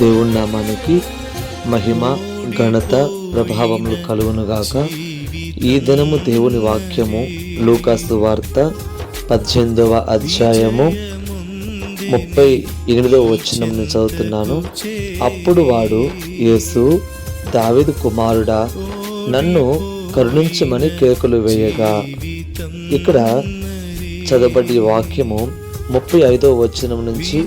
దేవుని నామానికి మహిమ ఘనత ప్రభావములు కలుగునుగాక. ఈ దినము దేవుని వాక్యము లూకాసు వార్త పద్దెనిమిదవ అధ్యాయము ముప్పై ఎనిమిదవ వచనం నేను చదువుతున్నాను. అప్పుడు వాడు యేసు దావిదు కుమారుడా నన్ను కరుణించమని కేకులు వేయగా. ఇక్కడ చదవబడి వాక్యము ముప్పై ఐదో వచనం నుంచి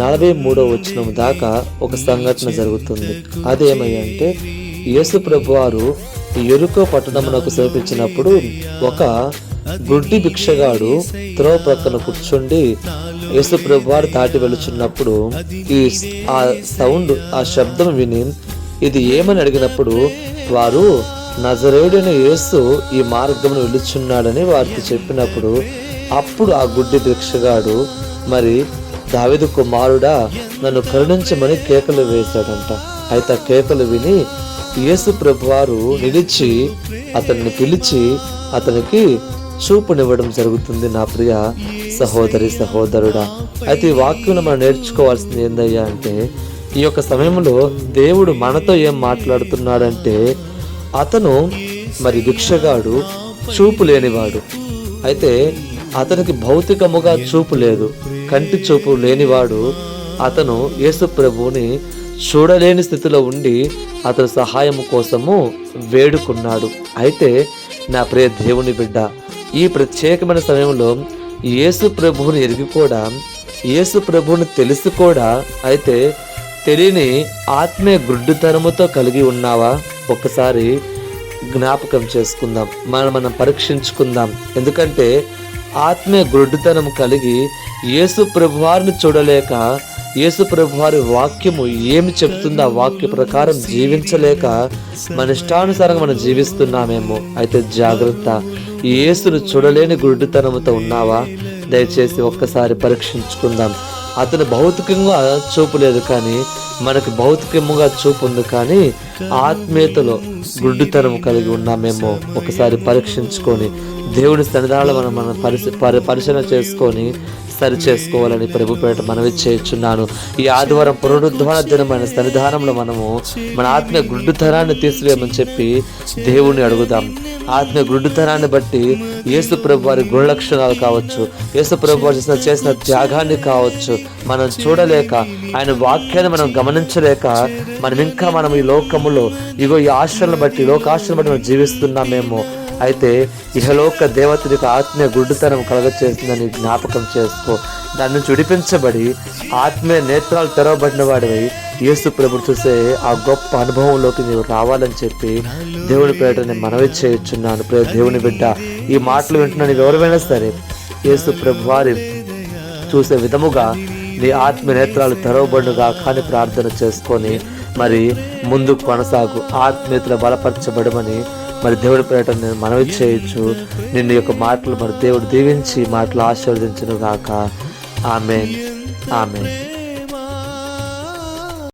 నలభై మూడో వచనం దాకా ఒక సంఘటన జరుగుతుంది. అదేమయ్యంటే యేసు ప్రభు వారు ఎరుకో పట్టణమునకు సమీపించినప్పుడు ఒక గుడ్డి భిక్షగాడు త్రో ప్రక్కన కూర్చుండి యేసు ప్రభు వారు దాటి వెళుచున్నప్పుడు ఈ ఆ సౌండ్ ఆ శబ్దం విని ఇది ఏమని అడిగినప్పుడు వారు నజరేడైన యేసు ఈ మార్గమును వెళుచున్నాడని వారికి చెప్పినప్పుడు అప్పుడు ఆ గుడ్డి భిక్షగాడు మరి దావిదు కుమారుడా నన్ను కరుణించమని కేకలు వేశాడంట. అయితే ఆ కేకలు విని యేసు ప్రభువారు నిలిచి అతన్ని పిలిచి అతనికి చూపునివ్వడం జరుగుతుంది. నా ప్రియ సహోదరి సహోదరుడా అయితే ఈ వాక్యం మనం నేర్చుకోవాల్సింది ఏందయ్యా అంటే ఈ యొక్క సమయంలో దేవుడు మనతో ఏం మాట్లాడుతున్నాడంటే అతను మరి భిక్షగాడు చూపు లేనివాడు. అయితే అతనికి భౌతికముగా చూపు లేదు కంటి చూపు లేనివాడు అతను యేసు ప్రభువుని చూడలేని స్థితిలో ఉండి అతను సహాయం కోసము వేడుకున్నాడు. అయితే నా ప్రియ దేవుని బిడ్డ ఈ ప్రత్యేకమైన సమయంలో యేసు ప్రభువుని ఎరిగి కూడా యేసు ప్రభువుని తెలిసి కూడా అయితే తెలియని ఆత్మీయ గుడ్డుతనముతో కలిగి ఉన్నావా? ఒక్కసారి జ్ఞాపకం చేసుకుందాం. మనం మనం పరీక్షించుకుందాం. ఎందుకంటే ఆత్మీయ గుడ్డుతనం కలిగి యేసు ప్రభువారిని చూడలేక యేసు ప్రభువారి వాక్యము ఏమి చెప్తుందో ఆ వాక్య ప్రకారం జీవించలేక మన ఇష్టానుసారంగా మనం జీవిస్తున్నామేమో. అయితే జాగ్రత్త యేసును చూడలేని గుడ్డుతనంతో ఉన్నావా? దయచేసి ఒక్కసారి పరీక్షించుకుందాం. అతను భౌతికంగా చూపులేదు కానీ మనకు భౌతికముగా చూపు ఉంది కానీ ఆత్మీయతలో గుడ్డుతనం కలిగి ఉన్నామేమో ఒకసారి పరీక్షించుకొని దేవుని సన్నిధానాలు మనం మనం పరిశ పరి- పరిశీలన చేసుకొని సరి చేసుకోవాలని ప్రభు పేట మనవి చేయుచున్నాను. ఈ ఆదివారం పునరుద్ధాన దినమైన సన్నిధానంలో మనము మన ఆత్మీయ గుడ్డుతనాన్ని తీసివేయమని చెప్పి దేవుణ్ణి అడుగుదాం. ఆత్మీయ గుడ్డుతనాన్ని బట్టి యేసు ప్రభు వారి గుణలక్షణాలు కావచ్చు యేసు ప్రభు వారు చేసిన చేసిన త్యాగాన్ని కావచ్చు మనం చూడలేక ఆయన వాక్యాన్ని మనం గమనించలేక మనం ఇంకా మనం ఈ లోకములో ఇగో ఈ ఆశ్రలను బట్టి ఈ లోక బట్టి మనం జీవిస్తున్నామేమో అయితే ఇహలోక దేవతనికి ఆత్మీయ గుడ్డుతనం కలగచేస్తుందని జ్ఞాపకం చేసుకో దాని నుంచి విడిపించబడి ఆత్మీయ నేత్రాలు తెరవబడిన వాడివై యేసు ప్రభు చూసే ఆ గొప్ప అనుభవంలోకి నీవు రావాలని చెప్పి దేవుని పేట మనవి చేయుచున్నాను. ప్రే దేవుని బిడ్డ ఈ మాటలు వింటున్న నీవు ఎవరైనా సరే యేసు ప్రభు వారి చూసే విధముగా నీ ఆత్మ నేత్రాలు తెరవబడుగా కానీ ప్రార్థన చేసుకొని మరి ముందుకు కొనసాగు. ఆత్మీయతలు బలపరచబడమని మరి దేవుడి పేట నేను మనవి చేయొచ్చు. నిన్ను యొక్క మాటలు మరి దేవుడు దీవించి మాటలు ఆశీర్వదించను గాక ఆమె ఆమె